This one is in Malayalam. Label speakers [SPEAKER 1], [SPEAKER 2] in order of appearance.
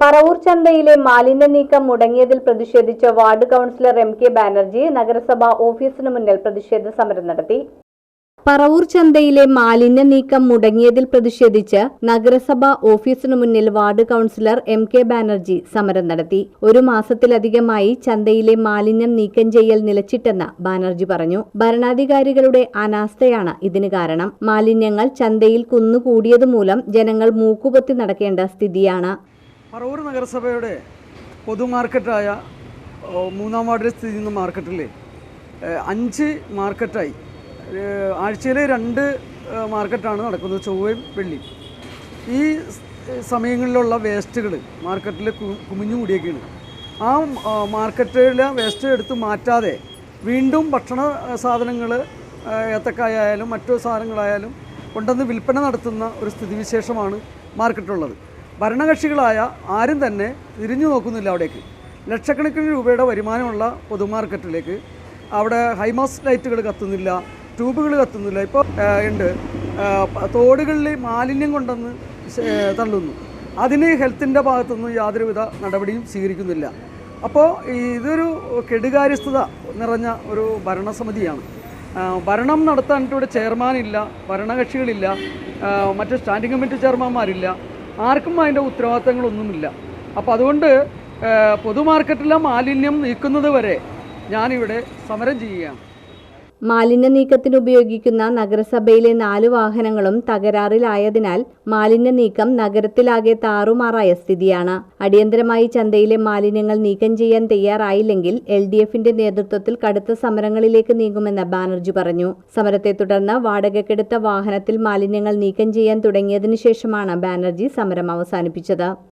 [SPEAKER 1] പറവൂർ ചന്തയിലെ മാലിന്യ നീക്കം മുടങ്ങിയതിൽ പ്രതിഷേധിച്ച ward councillor M K Banerjee നഗരസഭാ ഓഫീസിന് മുന്നിൽ പ്രതിഷേധ സമരം നടത്തി. പറവൂർ ചന്തയിലെ മാലിന്യ നീക്കം മുടങ്ങിയതിൽ പ്രതിഷേധിച്ച് നഗരസഭാ ഓഫീസിനു മുന്നിൽ ward councillor M K Banerjee സമരം നടത്തി. ഒരു മാസത്തിലധികമായി ചന്തയിലെ മാലിന്യം നീക്കം ചെയ്യൽ നിലച്ചിട്ടെന്ന് ബാനർജി പറഞ്ഞു. ഭരണാധികാരികളുടെ അനാസ്ഥയാണ് ഇതിന് കാരണം. മാലിന്യങ്ങൾ ചന്തയിൽ കുന്നുകൂടിയതുമൂലം ജനങ്ങൾ മൂക്കുപൊത്തി നടക്കേണ്ട സ്ഥിതിയാണ്.
[SPEAKER 2] പറവൂർ നഗരസഭയുടെ പൊതുമാർക്കറ്റായ മാർക്കറ്റായ മൂന്നാം വാർഡിൽ സ്ഥിതി ചെയ്യുന്ന മാർക്കറ്റിൽ അഞ്ച് മാർക്കറ്റായി. ആഴ്ചയിലെ രണ്ട് മാർക്കറ്റാണ് നടക്കുന്നത് ചൊവ്വയും വെള്ളി ഈ സമയങ്ങളിലുള്ള വേസ്റ്റുകൾ മാർക്കറ്റിൽ കുമിഞ്ഞു കൂടിയൊക്കെയാണ് ആ, മാർക്കറ്റിലെ വേസ്റ്റ് എടുത്ത് മാറ്റാതെ വീണ്ടും ഭക്ഷണ സാധനങ്ങൾ ഏത്തക്കായാലും മറ്റു സാധനങ്ങളായാലും കൊണ്ടുവന്ന് വിൽപ്പന നടത്തുന്ന ഒരു സ്ഥിതിവിശേഷമാണ് മാർക്കറ്റുള്ളത്. ഭരണകക്ഷികളായ ആരും തന്നെ തിരിഞ്ഞു നോക്കുന്നില്ല അവിടേക്ക്. ലക്ഷക്കണക്കിന് രൂപയുടെ വരുമാനമുള്ള പൊതുമാർക്കറ്റിലേക്ക് അവിടെ ഹൈമാസ് ലൈറ്റുകൾ കത്തുന്നില്ല ട്യൂബുകൾ കത്തുന്നില്ല. ഇപ്പോൾ ഉണ്ട്. തോടുകളിൽ മാലിന്യം ഏ, തള്ളുന്നു. അതിന് ഹെൽത്തിന്റെ ഭാഗത്തുനിന്ന് യാതൊരുവിധ നടപടിയും സ്വീകരിക്കുന്നില്ല. അപ്പോൾ ഇതൊരു കെടുകാര്യസ്ഥത നിറഞ്ഞ ഒരു ഭരണസമിതിയാണ്. ഭരണം നടത്താനായിട്ട് ഇവിടെ ചെയർമാനില്ല ഭരണകക്ഷികളില്ല മറ്റ് സ്റ്റാൻഡിംഗ് കമ്മിറ്റി ചെയർമാന്മാരില്ല ആർക്കും അതിന്റെ ഉത്തരവാദിത്തങ്ങളൊന്നുമില്ല. അപ്പോൾ അതുകൊണ്ട് പൊതുമാർക്കറ്റിലെ മാലിന്യം നീക്കുന്നത് വരെ ഞാനിവിടെ സമരം ചെയ്യുകയാണ്.
[SPEAKER 1] മാലിന്യ നീക്കത്തിന് ഉപയോഗിക്കുന്ന നഗരസഭയിലെ നാല് വാഹനങ്ങളും തകരാറിലായതിനാൽ മാലിന്യ നീക്കം നഗരത്തിലാകെ താറുമാറായ സ്ഥിതിയാണ്. അടിയന്തരമായി ചന്തയിലെ മാലിന്യങ്ങൾ നീക്കം ചെയ്യാൻ തയ്യാറായില്ലെങ്കിൽ എൽ ഡി എഫിന്റെ നേതൃത്വത്തിൽ കടുത്ത സമരങ്ങളിലേക്ക് നീങ്ങുമെന്ന് ബാനർജി പറഞ്ഞു. സമരത്തെ തുടർന്ന് വാടകക്കെടുത്ത വാഹനത്തിൽ മാലിന്യങ്ങൾ നീക്കം ചെയ്യാൻ തുടങ്ങിയതിനു ശേഷമാണ് ബാനർജി സമരം അവസാനിപ്പിച്ചത്.